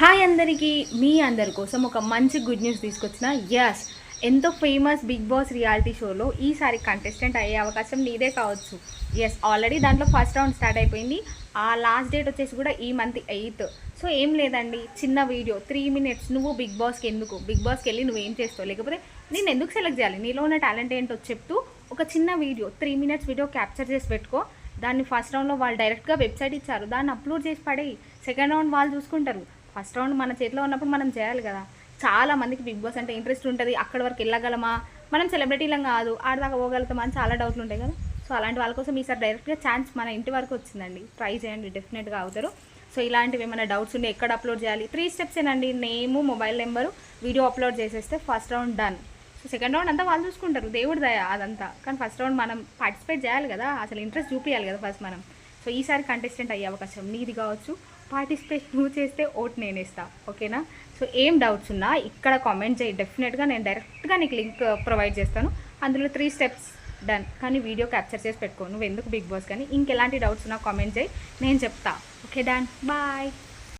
Hi అందరికీ మీ అందరి కోసం ఒక మంచి గుడ్ న్యూస్ తీసుకొచ్చిన ఎస్ ఎంతో ఫేమస్ బిగ్ బాస్ రియాలిటీ షోలో ఈసారి కంటెస్టెంట్ అయ్యే అవకాశం నీదే కావచ్చు. ఎస్ ఆల్రెడీ దాంట్లో ఫస్ట్ రౌండ్ స్టార్ట్ అయిపోయింది. ఆ లాస్ట్ డేట్ వచ్చేసి కూడా ఈ మంత్ ఎయిత్ సో ఏం లేదండి చిన్న వీడియో త్రీ మినిట్స్ నువ్వు బిగ్ బాస్కి ఎందుకు? బిగ్ బాస్కి వెళ్ళి నువ్వు ఏం చేస్తావు? లేకపోతే నేను ఎందుకు సెలెక్ట్ చేయాలి? నీలో ఉన్న టాలెంట్ ఏంటో చెప్తూ ఒక చిన్న video three minutes video capture చేసి పెట్టుకో. దాన్ని ఫస్ట్ రౌండ్లో వాళ్ళు డైరెక్ట్గా వెబ్సైట్ ఇచ్చారు. దాన్ని అప్లోడ్ చేసి పడేయి. సెకండ్ రౌండ్ వాళ్ళు చూసుకుంటారు. ఫస్ట్ రౌండ్ మన చేతిలో ఉన్నప్పుడు మనం చేయాలి కదా. చాలా మందికి బిగ్ బాస్ అంటే ఇంట్రెస్ట్ ఉంటుంది. అక్కడి వరకు వెళ్ళగలమా? మనం సెలబ్రిటీలం కాదు. ఆడదాకా పోగలుగుతామా? అని చాలా డౌట్లు ఉంటాయి కదా. సో అలాంటి వాళ్ళ కోసం ఈసారి డైరెక్ట్గా ఛాన్స్ మన ఇంటి వరకు వచ్చిందండి. ట్రై చేయండి. డెఫినెట్గా అవుతారు. సో ఇలాంటివి ఏమైనా డౌట్స్ ఉంటే ఎక్కడ అప్లోడ్ చేయాలి? త్రీ స్టెప్స్ ఏనండి name mobile number video upload చేసేస్తే first round done. So second round అంతా వాళ్ళు చూసుకుంటారు. దేవుడి దయ అదంతా. కానీ ఫస్ట్ రౌండ్ మనం పార్టిసిపేట్ చేయాలి కదా. అసలు ఇంట్రెస్ట్ చూపించాలి కదా ఫస్ట్ మనం. సో ఈసారి కంటెస్టెంట్ అయ్యే అవకాశం నీది కావచ్చు. పార్టిసిపేట్ నువ్వు చేస్తే ఓట్ నేను ఇస్తా. ఓకేనా? సో ఏం డౌట్స్ ఉన్నా ఇక్కడ కామెంట్ చేయి. డెఫినెట్గా నేను డైరెక్ట్గా నీకు లింక్ ప్రొవైడ్ uh, చేస్తాను. అందులో త్రీ స్టెప్స్ డన్ కానీ వీడియో క్యాప్చర్ చేసి పెట్టుకో. నువ్వు ఎందుకు బిగ్ బాస్ కానీ ఇంకెలాంటి డౌట్స్ ఉన్నా కామెంట్ చేయి. నేను చెప్తా. Okay done bye